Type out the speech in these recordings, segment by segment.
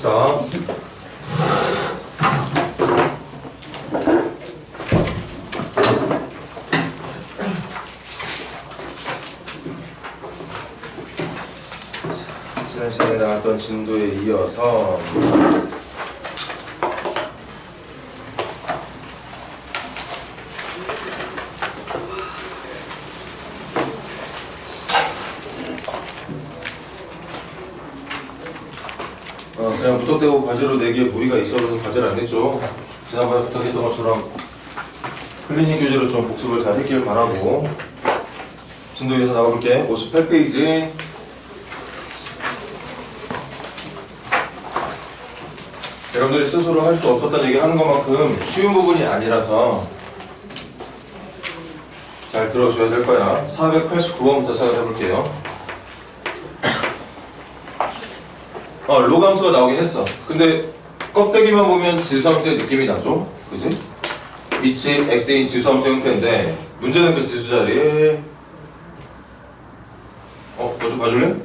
자, 지난 시간에 나왔던 진도에 이어서 어, 그냥 무턱대고 과제로 내기에 무리가 있어서 과제를 안 냈죠. 지난번에 부탁했던 것처럼 클리닉 교재로 좀 복습을 잘 했길 바라고 진도에서 나가볼게. 58페이지. 여러분들이 스스로 할 수 없었던 얘기 하는 것만큼 쉬운 부분이 아니라서 잘 들어줘야 될 거야. 489번부터 시작해 볼게요. 어, 로감수가 나오긴 했어. 근데 껍데기만 보면 지수함수의 느낌이 나죠? 그지? 밑이 x인 지수함수 형태인데 문제는 그 지수 자리에 어, 너 좀 봐줄래?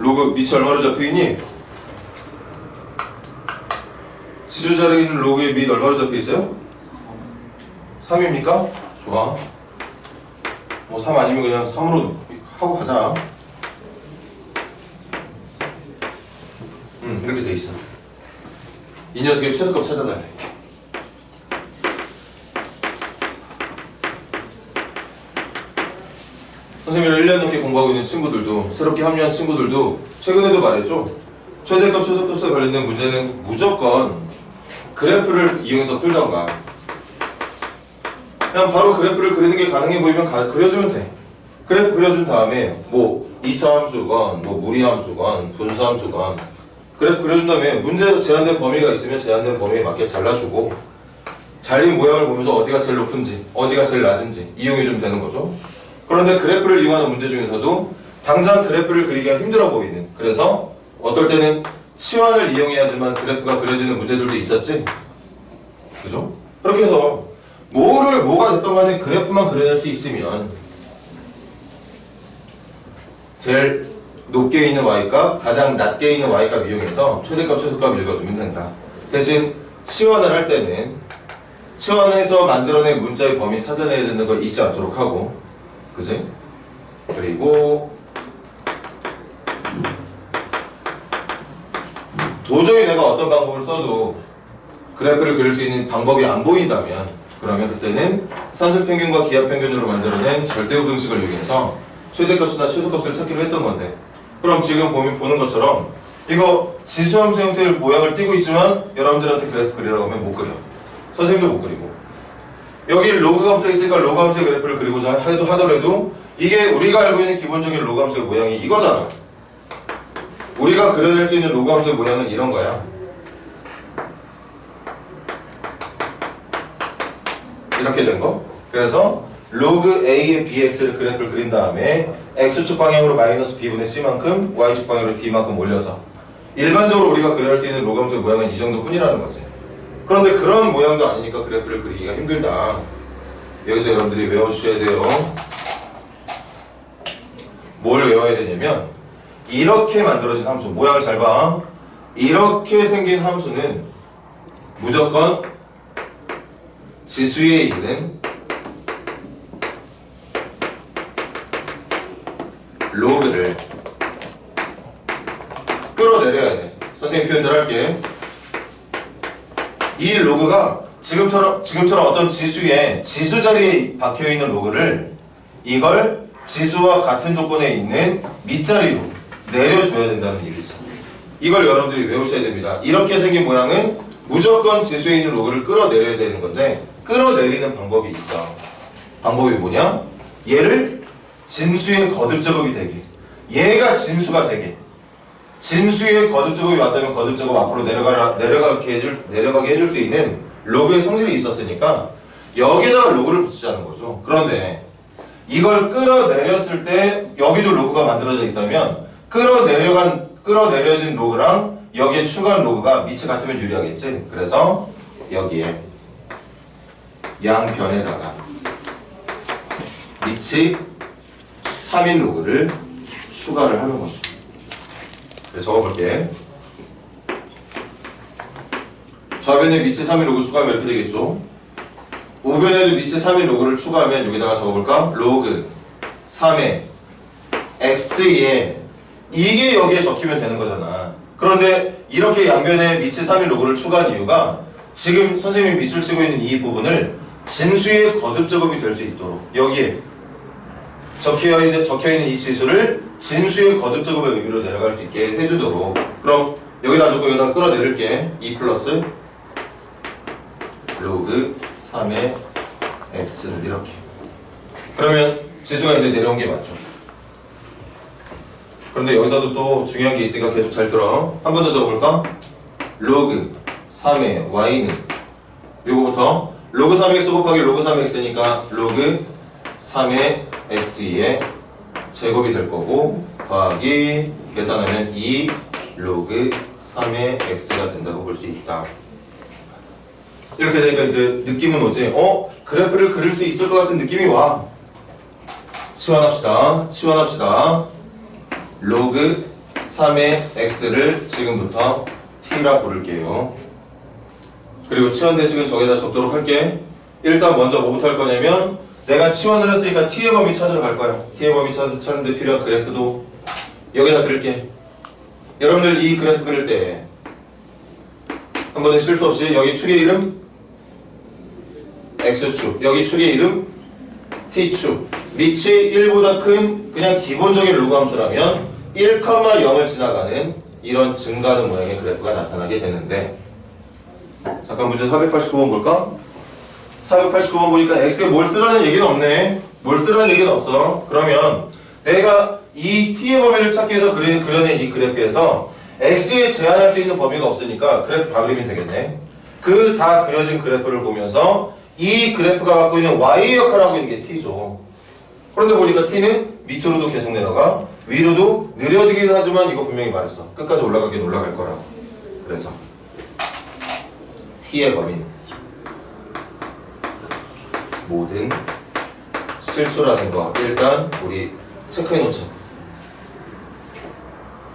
로그 밑이 얼마로 잡혀있니? 지수 자리에 있는 로그의 밑 얼마로 잡혀있어요? 3입니까? 좋아. 뭐3 아니면 그냥 3으로 하고 가자. 응, 이렇게 돼 있어. 이 녀석의 최소값 찾아달래. 선생님을 1년 넘게 공부하고 있는 친구들도, 새롭게 합류한 친구들도 최근에도 말했죠. 최대값, 최소값에 관련된 문제는 무조건 그래프를 이용해서 풀던가. 그냥 바로 그래프를 그리는 게 가능해 보이면 가- 그려주면 돼. 그래프 그려준 다음에 뭐 2차 함수건, 뭐 무리 함수건, 분수 함수건 그래프 그려준 다음에 문제에서 제한된 범위가 있으면 제한된 범위에 맞게 잘라주고 잘린 모양을 보면서 어디가 제일 높은지 어디가 제일 낮은지 이용해주면 되는 거죠 그런데 그래프를 이용하는 문제 중에서도 당장 그래프를 그리기가 힘들어 보이는 그래서 어떨 때는 치환을 이용해야지만 그래프가 그려지는 문제들도 있었지 그죠? 그렇게 해서 뭐를 뭐가 됐던 간에 그래프만 그려낼 수 있으면 제일 높게 있는 y값, 가장 낮게 있는 y값 이용해서 최대값, 최소값 읽어주면 된다. 대신 치환을 할 때는 치환해서 만들어낸 문자의 범위 찾아내야 되는 걸 잊지 않도록 하고 그지? 그리고 도저히 내가 어떤 방법을 써도 그래프를 그릴 수 있는 방법이 안 보인다면 그러면 그때는 사슬평균과 기하평균으로 만들어낸 절대우등식을 이용해서 최대값이나 최소값을 찾기로 했던 건데 그럼 지금 보는 것처럼 이거 지수함수 형태의 모양을 띄고 있지만 여러분들한테 그래프 그리라고 하면 못 그려. 선생님도 못 그리고. 여기 로그가 붙어 있으니까 로그 함수의 그래프를 그리고자 해도 하더라도 이게 우리가 알고 있는 기본적인 로그 함수의 모양이 이거잖아. 우리가 그려낼 수 있는 로그 함수의 모양은 이런 거야. 이렇게 된 거. 그래서 로그 a의 bx를 그래프를 그린 다음에 x축 방향으로 마이너스 b분의 c만큼 y축 방향으로 d만큼 올려서 일반적으로 우리가 그려낼 수 있는 함수의 모양은 이 정도뿐이라는 거지. 그런데 그런 모양도 아니니까 그래프를 그리기가 힘들다. 여기서 여러분들이 외워주셔야 돼요. 뭘 외워야 되냐면 이렇게 만들어진 함수 모양을 잘 봐. 이렇게 생긴 함수는 무조건 지수에 있는 로그를 끌어내려야 돼. 선생님 표현대로 할게. 이 로그가 지금처럼 지금처럼 어떤 지수에 지수 자리에 박혀 있는 로그를 이걸 지수와 같은 조건에 있는 밑자리로 내려줘야 된다는 얘기죠. 이걸 여러분들이 외우셔야 됩니다. 이렇게 생긴 모양은 무조건 지수에 있는 로그를 끌어내려야 되는 건데 끌어내리는 방법이 있어. 방법이 뭐냐? 얘를 진수의 거듭 제곱이 되게. 얘가 진수가 되게. 진수의 거듭 제곱이 왔다면 거듭 제곱 앞으로 내려가 내려가게 해줄 내려가게 해줄 수 있는 로그의 성질이 있었으니까 여기다가 로그를 붙이자는 거죠. 그런데 이걸 끌어내렸을 때 여기도 로그가 만들어져 있다면 끌어내려간 끌어내려진 로그랑 여기에 추가한 로그가 밑이 같으면 유리하겠지. 그래서 여기에 양변에다가 밑이 3인 로그를 추가를 하는 거죠. 그래서 적어볼게. 좌변에 밑이 3인 로그 추가하면 이렇게 되겠죠. 우변에도 밑이 3인 로그를 추가하면 여기다가 적어볼까? 로그 3의 x에 이게 여기에 적히면 되는 거잖아. 그런데 이렇게 양변에 밑이 3인 로그를 추가한 이유가 지금 선생님이 밑줄 치고 있는 이 부분을 진수의 거듭 제곱이 될 수 있도록 여기에 적혀 있는, 적혀 있는 이 지수를 진수의 거듭 제곱의 의미로 내려갈 수 있게 해주도록. 그럼 여기다 적고 여기다 끌어내릴게. 2 플러스 로그 3의 x를 이렇게. 그러면 지수가 이제 내려온 게 맞죠? 그런데 여기서도 또 중요한 게 있으니까 계속 잘 들어. 한 번 더 적어볼까? 로그 3의 y는 요거부터 로그 3x 곱하기 로그 3x니까 로그 3의 x의 제곱이 될 거고 더하기 계산하면 2 로그 3의 x가 된다고 볼 수 있다. 이렇게 되니까 이제 느낌은 오지? 어? 그래프를 그릴 수 있을 것 같은 느낌이 와. 치환합시다. 치환합시다. 로그 3의 x를 지금부터 t라 부를게요. 그리고 치환 대식은 저기다 적도록 할게. 일단 먼저 뭐부터 할 거냐면 내가 치환을 했으니까 t의 범위 찾으러 갈 거야. T의 범위 찾, 찾는데 필요한 그래프도 여기다 그릴게. 여러분들 이 그래프 그릴 때 한 번은 실수 없이 여기 축의 이름 x축. 여기 축의 이름 t축. 밑이 1보다 큰 그냥 기본적인 로그 함수라면 1,0을 지나가는 이런 증가하는 모양의 그래프가 나타나게 되는데 잠깐 문제 489번 볼까? 489번 보니까 x에 뭘 쓰라는 얘기는 없네. 뭘 쓰라는 얘기는 없어. 그러면 내가 이 t의 범위를 찾기 위해서 그리, 그려낸 이 그래프에서 x에 제한할 수 있는 범위가 없으니까 그래프 다 그리면 되겠네. 그 다 그려진 그래프를 보면서 이 그래프가 갖고 있는 y 역할을 하고 있는 게 t죠. 그런데 보니까 t는 밑으로도 계속 내려가 위로도 느려지긴 하지만 이거 분명히 말했어. 끝까지 올라가긴 올라갈 거라고. 그래서 t의 범위는 모든 실수라는 거. 일단 우리 체크해 놓자.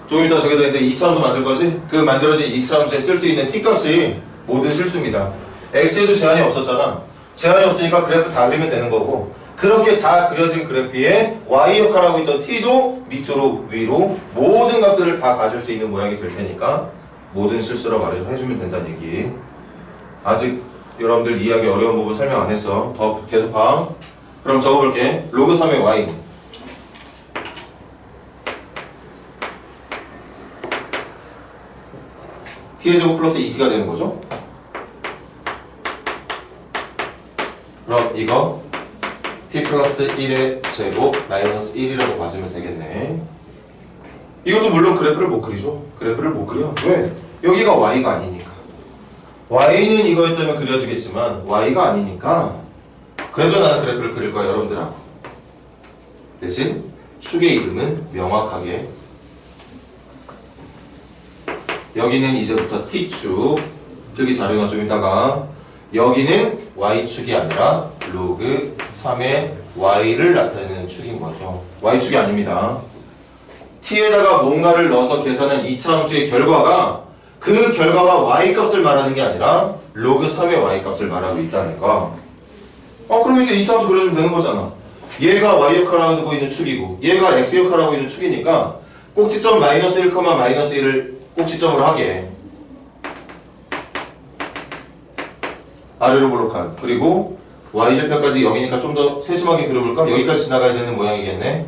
조금 이따 저기다 이제 2차함수 만들 거지? 그 만들어진 2차함수에 쓸 수 있는 t값이 모든 실수입니다. X에도 제한이 없었잖아. 제한이 없으니까 그래프 다 그리면 되는 거고. 그렇게 다 그려진 그래프에 y 역할을 하고 있던 t도 밑으로 위로 모든 값들을 다 가질 수 있는 모양이 될 테니까 모든 실수라고 말해서 해주면 된다는 얘기. 아직 여러분들 이해하기 어려운 부분 설명 안 했어. 더 계속 봐. 그럼 적어볼게. 로그 3의 y t의 제곱 플러스 2t가 되는 거죠? 그럼 이거 t 플러스 1의 제곱 마이너스 1이라고 봐주면 되겠네. 이것도 물론 그래프를 못 그리죠? 그래프를 못 그려. 왜? 여기가 y가 아니니까 y는 이거였다면 그려지겠지만 y가 아니니까. 그래도 나는 그래프를 그릴 거야 여러분들하고 대신 축의 이름은 명확하게. 여기는 이제부터 t축. 필기 자료나 좀 이따가. 여기는 y축이 아니라 로그 3의 y를 나타내는 축인 거죠. y축이 아닙니다. t에다가 뭔가를 넣어서 계산한 2차 함수의 결과가 그 결과가 y값을 말하는 게 아니라 로그 3의 y값을 말하고 있다는 거. 어 그럼 이제 2차 함수 그려주면 되는 거잖아. 얘가 y 역할을 하고 있는 축이고 얘가 x 역할을 하고 있는 축이니까 꼭지점 마이너스 1, 마이너스 1을 꼭지점으로 하게. 아래로 볼록한 그리고 y절편까지 0이니까 좀 더 세심하게 그려볼까? 여기까지 지나가야 되는 모양이겠네.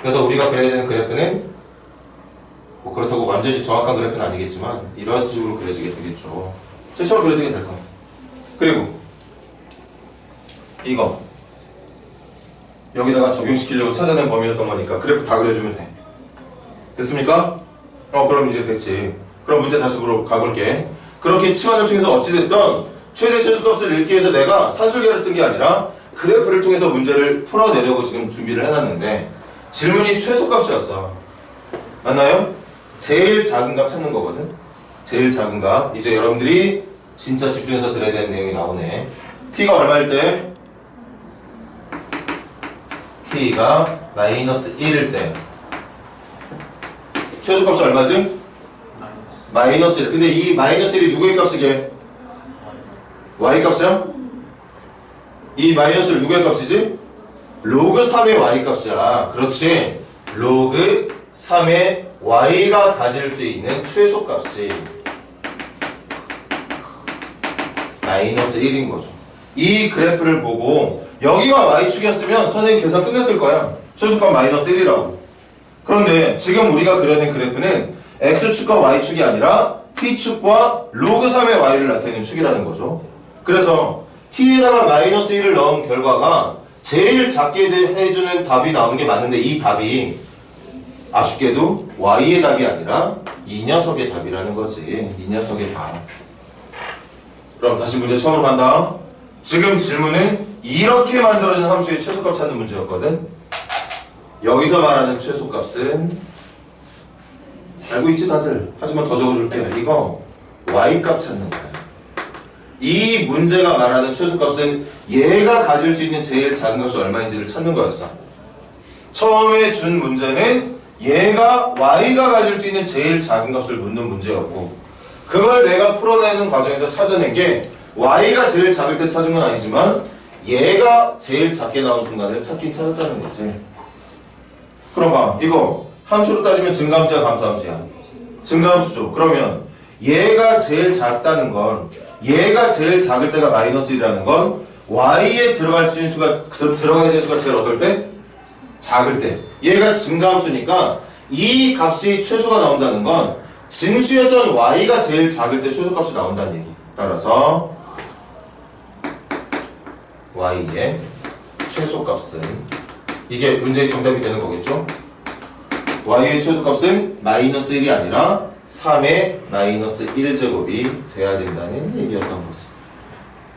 그래서 우리가 그려야 되는 그래프는 뭐 그렇다고 완전히 정확한 그래프는 아니겠지만 이런 식으로 그려지게 되겠죠. 최초로 그려지게 될 겁니다. 그리고 이거 여기다가 적용시키려고 찾아낸 범위였던 거니까 그래프 다 그려주면 돼. 됐습니까? 어 그럼 이제 됐지. 그럼 문제 다시 보러 가볼게. 그렇게 치환을 통해서 어찌됐든 최대 최소값을 읽기 위해서 내가 산술계를 쓴 게 아니라 그래프를 통해서 문제를 풀어내려고 지금 준비를 해놨는데 질문이 최소값이었어. 맞나요? 제일 작은 값 찾는 거거든. 제일 작은 값. 이제 여러분들이 진짜 집중해서 들어야 되는 내용이 나오네. t가 얼마일 때? t가 마이너스 1일 때 최소값이 얼마지? 마이너스 1 근데 이 마이너스 1이 누구의 값이게? y 값이야? 이 마이너스 1 누구의 값이지? 로그 3의 y 값이야 그렇지 로그 3의 y가 가질 수 있는 최소값이 마이너스 1인 거죠. 이 그래프를 보고 여기가 y축이었으면 선생님 계산 끝냈을 거야 최소값 마이너스 1이라고. 그런데 지금 우리가 그려낸 그래프는 x축과 y축이 아니라 t축과 로그 3의 y를 나타내는 축이라는 거죠. 그래서 t에다가 마이너스 1을 넣은 결과가 제일 작게 돼- 해주는 답이 나오는 게 맞는데 이 답이 아쉽게도 y의 답이 아니라 이 녀석의 답이라는 거지. 이 녀석의 답. 그럼 다시 문제 처음으로 간다. 지금 질문은 이렇게 만들어진 함수의 최소값 찾는 문제였거든. 여기서 말하는 최소값은 알고 있지 다들 하지만 더 적어줄게 이거 y값 찾는 거야 이 문제가 말하는 최소값은 얘가 가질 수 있는 제일 작은 값이 얼마인지를 찾는 거였어 처음에 준 문제는 얘가 y가 가질 수 있는 제일 작은 값을 묻는 문제였고 그걸 내가 풀어내는 과정에서 찾아낸 게 y가 제일 작을 때 찾은 건 아니지만 얘가 제일 작게 나온 순간을 찾긴 찾았다는 거지. 그럼 봐 이거 함수로 따지면 증가함수야 감소함수야? 증가함수죠. 그러면 얘가 제일 작다는 건 얘가 제일 작을 때가 마이너스 1이라는 건 y에 들어갈 수 있는 수가 들- 들어가게 되는 수가 제일 어떨 때? 작을 때 얘가 증가함수니까 이 값이 최소가 나온다는 건 진수였던 y가 제일 작을 때 최소값이 나온다는 얘기 따라서 y의 최소값은 이게 문제의 정답이 되는 거겠죠? y의 최소값은 마이너스 1이 아니라 3의 마이너스 1제곱이 돼야 된다는 얘기였던 거지.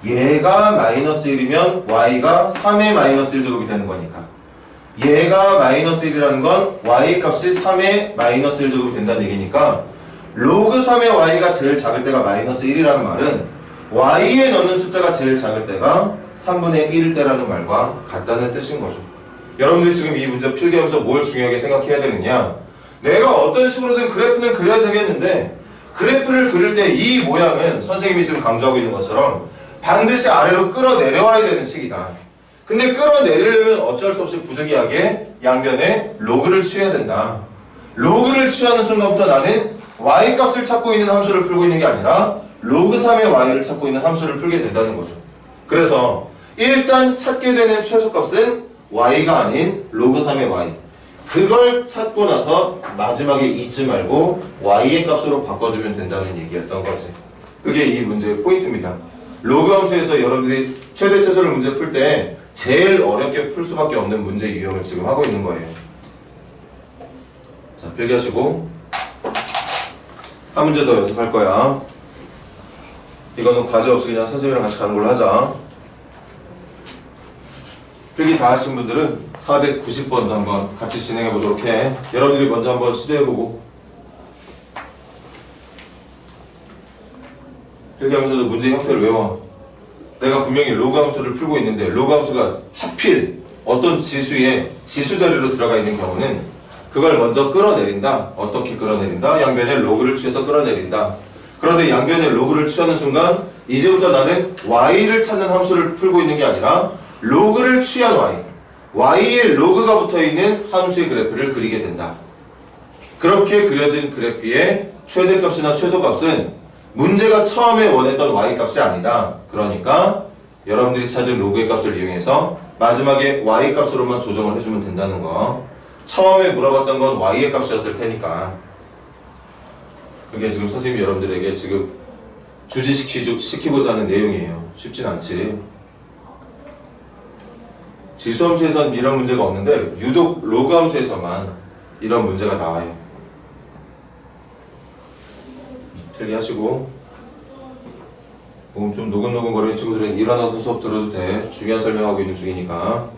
얘가 마이너스 1이면 y가 3의 마이너스 1제곱이 되는 거니까. 얘가 마이너스 1이라는 건 y 값이 3의 마이너스 1 제곱이 된다는 얘기니까 로그 3의 y가 제일 작을 때가 마이너스 1이라는 말은 y에 넣는 숫자가 제일 작을 때가 3분의 1일 때라는 말과 같다는 뜻인 거죠. 여러분들이 지금 이 문제 필기하면서 뭘 중요하게 생각해야 되느냐 내가 어떤 식으로든 그래프는 그려야 되겠는데 그래프를 그릴 때 이 모양은 선생님이 지금 강조하고 있는 것처럼 반드시 아래로 끌어내려와야 되는 식이다 근데 끌어내리려면 어쩔 수 없이 부득이하게 양변에 로그를 취해야 된다. 로그를 취하는 순간부터 나는 y값을 찾고 있는 함수를 풀고 있는 게 아니라 로그 3의 y를 찾고 있는 함수를 풀게 된다는 거죠. 그래서 일단 찾게 되는 최소값은 y가 아닌 로그 3의 y. 그걸 찾고 나서 마지막에 잊지 말고 y의 값으로 바꿔주면 된다는 얘기였던 거지. 그게 이 문제의 포인트입니다. 로그 함수에서 여러분들이 최대 최소를 문제 풀때 제일 어렵게 풀 수밖에 없는 문제 유형을 지금 하고 있는 거예요 자 필기하시고 한 문제 더 연습할 거야 이거는 과제 없이 그냥 선생님이랑 같이 가는 걸로 하자 필기 다 하신 분들은 490번도 한번 같이 진행해 보도록 해. 여러분들이 먼저 한번 시도해 보고. 필기하면서도 문제 형태를 외워. 내가 분명히 로그 함수를 풀고 있는데 로그 함수가 하필 어떤 지수에 지수 자리로 들어가 있는 경우는 그걸 먼저 끌어내린다. 어떻게 끌어내린다? 양변에 로그를 취해서 끌어내린다. 그런데 양변에 로그를 취하는 순간 이제부터 나는 y를 찾는 함수를 풀고 있는 게 아니라 로그를 취한 y, y에 로그가 붙어있는 함수의 그래프를 그리게 된다. 그렇게 그려진 그래프의 최대값이나 최소값은 문제가 처음에 원했던 y값이 아니다. 그러니까 여러분들이 찾은 로그의 값을 이용해서 마지막에 y값으로만 조정을 해주면 된다는 거. 처음에 물어봤던 건 y의 값이었을 테니까. 그게 지금 선생님이 여러분들에게 지금 주지시키고자 하는 내용이에요. 쉽진 않지. 지수함수에선 이런 문제가 없는데 유독 로그함수에서만 이런 문제가 나와요. 필기하시고 조금 좀 노근노근 거리는 친구들은 일어나서 수업 들어도 돼. 중요한 설명하고 있는 중이니까.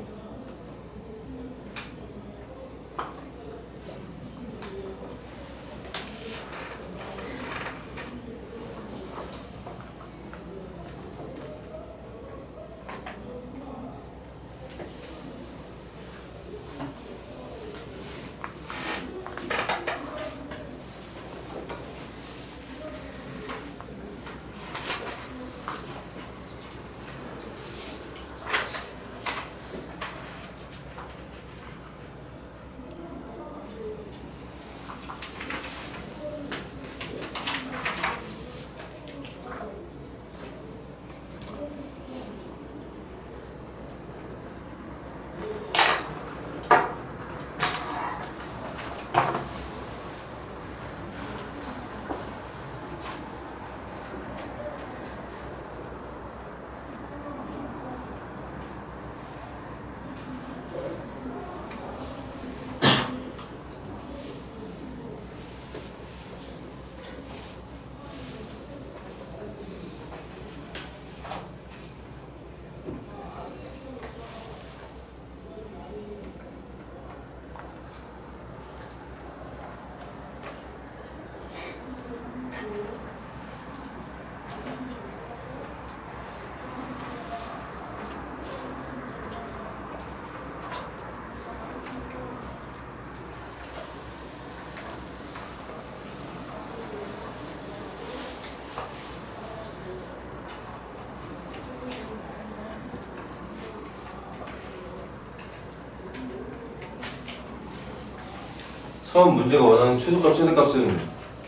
처음 문제가 원하는 최소값, 최대값은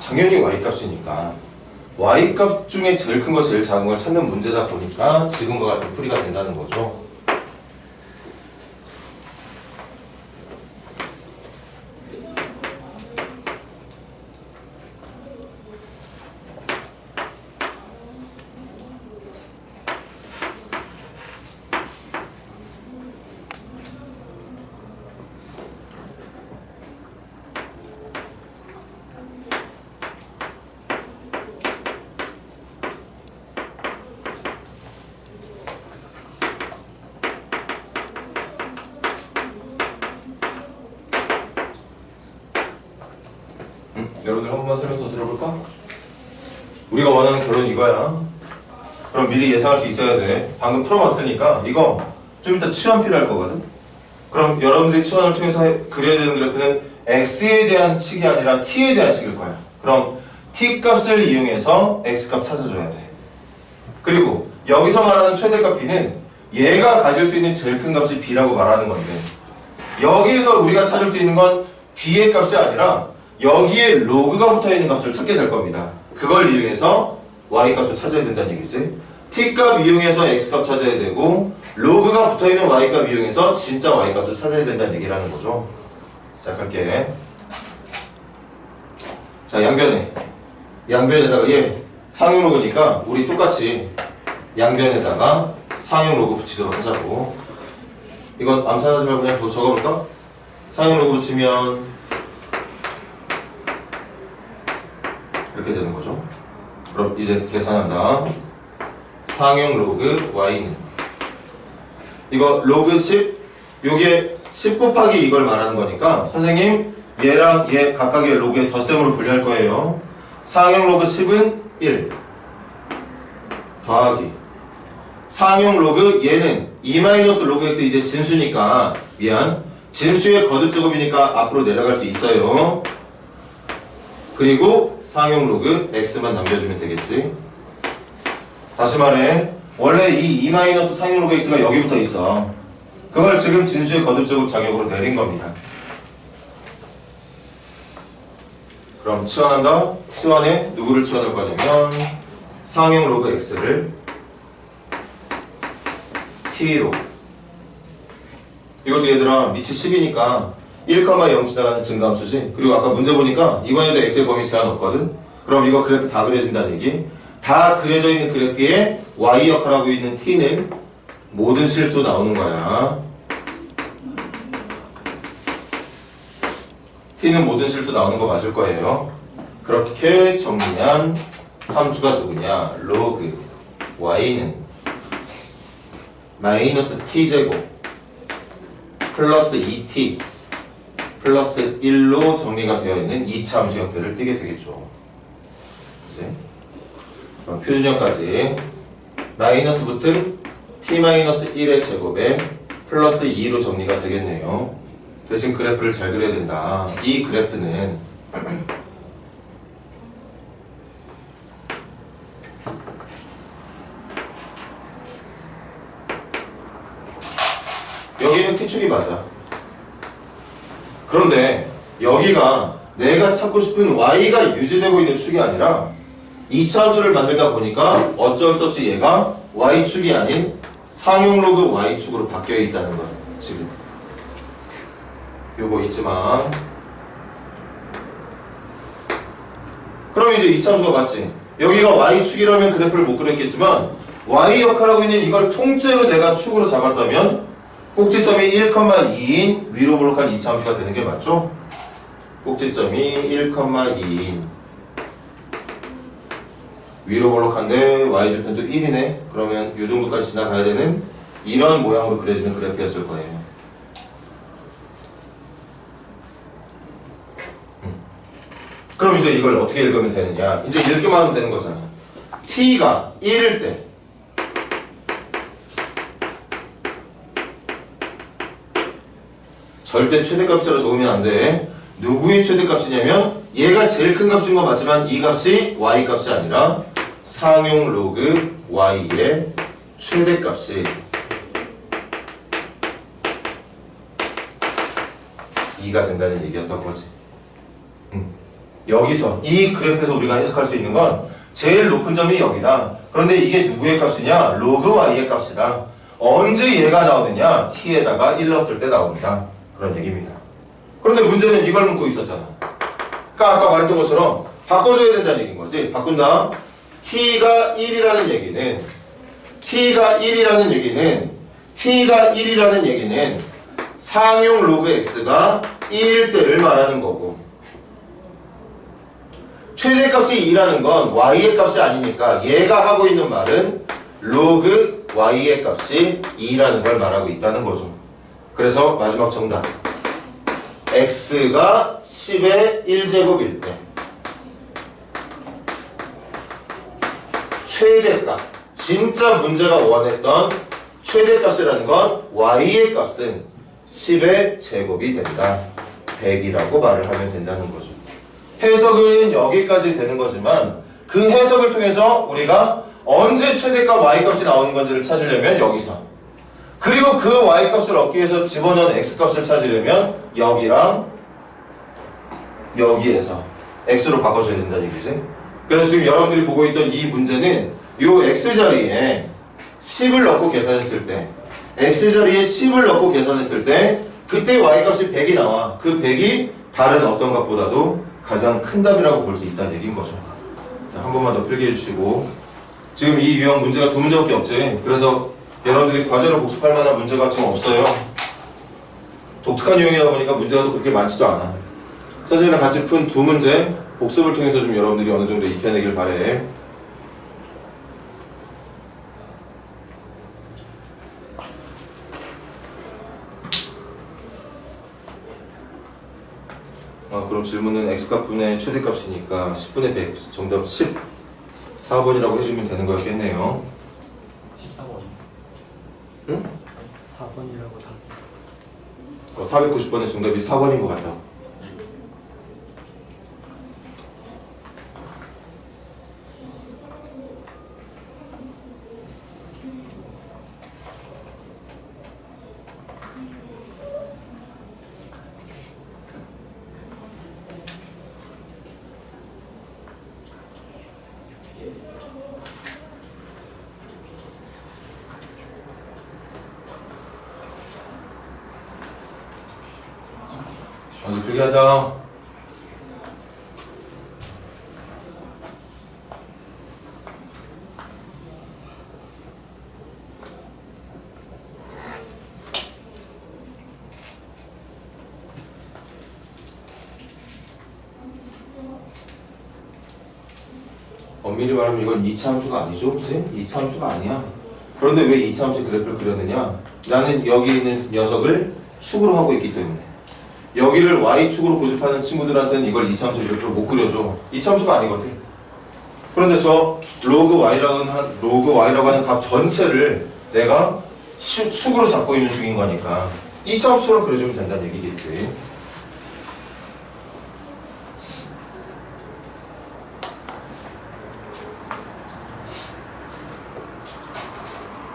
당연히 y값이니까 y값 중에 제일 큰 거, 제일 작은 걸 찾는 문제다 보니까 지금과 같은 풀이가 된다는 거죠. 응? 여러분들 한 번만 설명 더 들어볼까? 원하는 결론 이거야. 그럼 미리 예상할 수 있어야 돼. 방금 풀어봤으니까 이거 좀 이따 치환 필요할 거거든. 그럼 여러분들이 치환을 통해서 해- 그려야 되는 그래프는 x에 대한 식이 아니라 t에 대한 식일 거야. 그럼 t 값을 이용해서 x 값 찾아줘야 돼. 그리고 여기서 말하는 최대값 b는 얘가 가질 수 있는 제일 큰 값이 b라고 말하는 건데 여기서 우리가 찾을 수 있는 건 b의 값이 아니라 여기에 로그가 붙어 있는 값을 찾게 될 겁니다. 그걸 이용해서 y 값도 찾아야 된다는 얘기지. t 값 이용해서 x 값 찾아야 되고 로그가 붙어 있는 y 값 이용해서 진짜 y 값도 찾아야 된다는 얘기라는 거죠. 시작할게. 자 양변에 양변에다가 얘 상용 로그니까 우리 똑같이 양변에다가 상용 로그 붙이도록 하자고. 이건 암산하지 말고 그냥 더 적어볼까? 상용 로그 붙이면 이렇게 되는 거죠. 그럼 이제 계산한다. 상용 로그 y는 이거 로그 10 요게 10 곱하기 이걸 말하는 거니까 선생님 얘랑 얘 각각의 로그의 덧셈으로 분리할 거예요. 상용 로그 10은 1 더하기 상용 로그 얘는 2 마이너스 로그 x 이제 진수니까 미안 진수의 거듭 제곱이니까 앞으로 내려갈 수 있어요. 그리고 상용 로그 x만 남겨주면 되겠지. 다시 말해 원래 이2 마이너스 상용 로그 x가 여기 붙어 있어. 그걸 지금 진수의 거듭 제곱 장역으로 내린 겁니다. 그럼 치환한다. 치환에 누구를 치환할 거냐면 상용 로그 x를 t로 이것도 얘들아 밑이 10이니까 1,0 지나가는 증가함수지. 그리고 아까 문제 보니까 이번에도 x의 범위 제한 없거든. 그럼 이거 그래프 다 그려진다는 얘기. 다 그려져 있는 그래프에 y 역할하고 있는 t는 모든 실수 나오는 거야. T는 모든 실수 나오는 거 맞을 거예요. 그렇게 정리한 함수가 누구냐? 로그 y는 마이너스 t제곱 플러스 2t 플러스 1로 정리가 되어 있는 2차 함수 형태를 띠게 되겠죠. 그럼 표준형까지 마이너스 붙은 t 마이너스 1의 제곱에 플러스 2로 정리가 되겠네요. 대신 그래프를 잘 그려야 된다. 이 그래프는 t축이 맞아. 그런데 여기가 내가 찾고 싶은 y가 유지되고 있는 축이 아니라 2차 함수를 만들다 보니까 어쩔 수 없이 얘가 y축이 아닌 상용 로그 y축으로 바뀌어 있다는 거야 지금. 요거 있지만. 그럼 이제 2차 함수가 맞지? 여기가 y축이라면 그래프를 못 그렸겠지만 y 역할하고 있는 이걸 통째로 내가 축으로 잡았다면 꼭지점이 1,2인 위로 볼록한 2차 함수가 되는 게 맞죠? 꼭지점이 1,2인 위로 볼록한데 y절편도 1이네 그러면 이 정도까지 지나가야 되는 이런 모양으로 그려지는 그래프였을 거예요 음. 그럼 이제 이걸 어떻게 읽으면 되느냐 이제 이렇게만 하면 되는 거잖아 t가 1일 때 절대 최대값이라 적으면 안 돼. 누구의 최대값이냐면 얘가 제일 큰 값인 거 맞지만 이 값이 y 값이 아니라 상용 로그 y의 최대값이 2가 된다는 얘기였던 거지. 여기서 이 그래프에서 우리가 해석할 수 있는 건 제일 높은 점이 여기다. 그런데 이게 누구의 값이냐? 로그 y의 값이다. 언제 얘가 나오느냐? t에다가 1 넣었을 때 나옵니다. 그런 얘기입니다. 그런데 문제는 이걸 묻고 있었잖아. 그러니까 아까 말했던 것처럼 바꿔줘야 된다는 얘기인 거지. 바꾼다. t가 1이라는 얘기는 t가 1이라는 얘기는 t가 1이라는 얘기는 상용 로그 x가 1일 때를 말하는 거고 최대값이 2라는 건 y의 값이 아니니까 얘가 하고 있는 말은 로그 y의 값이 2라는 걸 말하고 있다는 거죠. 그래서 마지막 정답. X가 10의 1제곱일 때 최대값 진짜 문제가 원했던 최대값이라는 건 y의 값은 10의 제곱이 된다. 100이라고 말을 하면 된다는 거죠. 해석은 여기까지 되는 거지만 그 해석을 통해서 우리가 언제 최대값 y값이 나오는 건지를 찾으려면 여기서 그리고 그 y값을 얻기 위해서 집어넣은 x값을 찾으려면 여기랑 여기에서 x로 바꿔줘야 된다는 얘기지. 그래서 지금 여러분들이 보고 있던 이 문제는 요 x자리에 10을 넣고 계산했을 때 x자리에 10을 넣고 계산했을 때 그때 y값이 100이 나와. 그 100이 다른 어떤 값보다도 가장 큰 답이라고 볼 수 있다는 얘기인 거죠. 자, 한 번만 더 필기해 주시고. 지금 이 유형 문제가 두 문제밖에 없지. 그래서 여러분들이 과제로 복습할 만한 문제가 지금 없어요. 독특한 유형이다 보니까 문제가 또 그렇게 많지도 않아. 선생님이랑 같이 푼 두 문제 복습을 통해서 좀 여러분들이 어느 정도 익혀내길 바래. 어, 그럼 질문은 x값분의 최대값이니까 10분의 100 정답 10 4번이라고 해주면 되는 거였겠네요. 14번. 응? 4번이라고 다. 어, 490번의 정답이 4번인 것 같다 오늘 필기하자 엄밀히 말하면 이건 2차 함수가 아니죠, 그치? 2차 함수가 아니야. 그런데 왜 2차 함수 그래프를 그렸느냐? 나는 여기 있는 녀석을 축으로 하고 있기 때문에. 여기를 y축으로 고집하는 친구들한테는 이걸 2차 함수 그래프를 못 그려줘. 2차 함수가 아니거든. 그런데 저 로그 y라고 하는, 로그 y라고 하는 값 전체를 내가 축- 축으로 잡고 있는 중인 거니까 2차 함수로 그려주면 된다는 얘기겠지.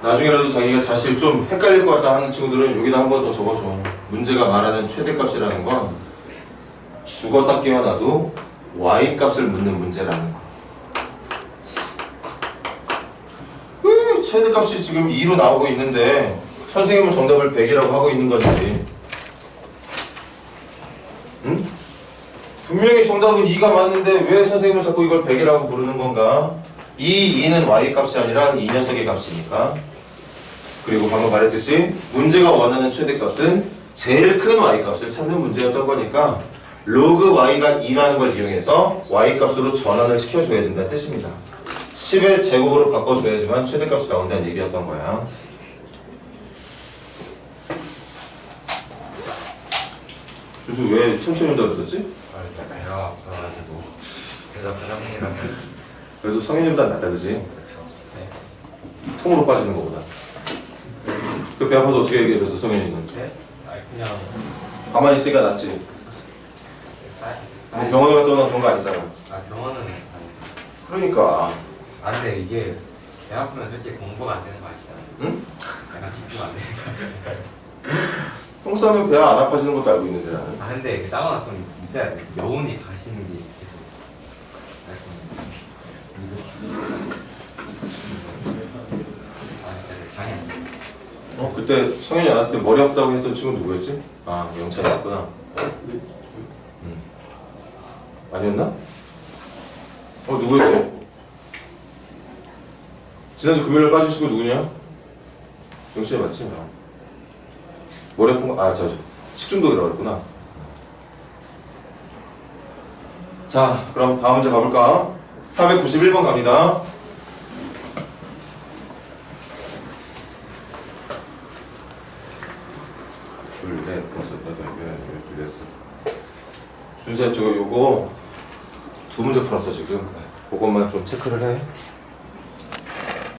나중에라도 자기가 사실 좀 헷갈릴 것 같다 하는 친구들은 여기다 한 번 더 적어줘. 문제가 말하는 최대값이라는 건 죽었다 깨어나도 y값을 묻는 문제라는 거. 왜 최대값이 지금 2로 나오고 있는데 선생님은 정답을 100이라고 하고 있는 건지. 응? 분명히 정답은 2가 맞는데 왜 선생님은 자꾸 이걸 100이라고 부르는 건가? 이 2는 y값이 아니라 이 녀석의 값이니까. 그리고 방금 말했듯이 문제가 원하는 최대값은 제일 큰 y값을 찾는 문제였던 거니까 로그 y가 2라는 걸 이용해서 y값으로 전환을 시켜줘야 된다는 뜻입니다. 10의 제곱으로 바꿔줘야지만 최대값이 나온다는 얘기였던 거야. 교수 왜 천천히 온다 그랬었지? 아, 배가 아파가지고 그래서 과장님이랑 그래도 성인이보다 낫다 그지? 통으로 빠지는 것보다. 그 배 아파서 어떻게 얘기했어 성인이는? 네? 아 그냥 가만히 있으니까 낫지. 쌀- 뭐 쌀- 병원에 갔다 오는 그런 거 아니잖아. 아 병원은 아니 그러니까 아 근데 이게 배 아프면 솔직히 공부가 안 되는 거 아시잖아요 응? 약간 집중 안 되니까 똥 싸면 배가 안 아파지는 것도 알고 있는데 나는. 아 근데 그 싸고 났으면 진짜 여운이 가시는 게 계속 아 진짜 장애 안 돼. 어 그때 성현이 안 왔을 때 머리 아프다고 했던 친구 누구였지? 아 영찬이었구나. 응. 아니었나? 어 누구였지? 지난주 금요일에 빠진 친구 누구냐? 영찬이 맞지? 어. 머리 아픈 거, 아, 저, 저, 식중독이라고 그랬구나. 자, 그럼 다음 문제 가볼까? 491번 갑니다. 준수야, 저거 요거 두 문제 풀었어, 지금. 그것만 좀 체크를 해.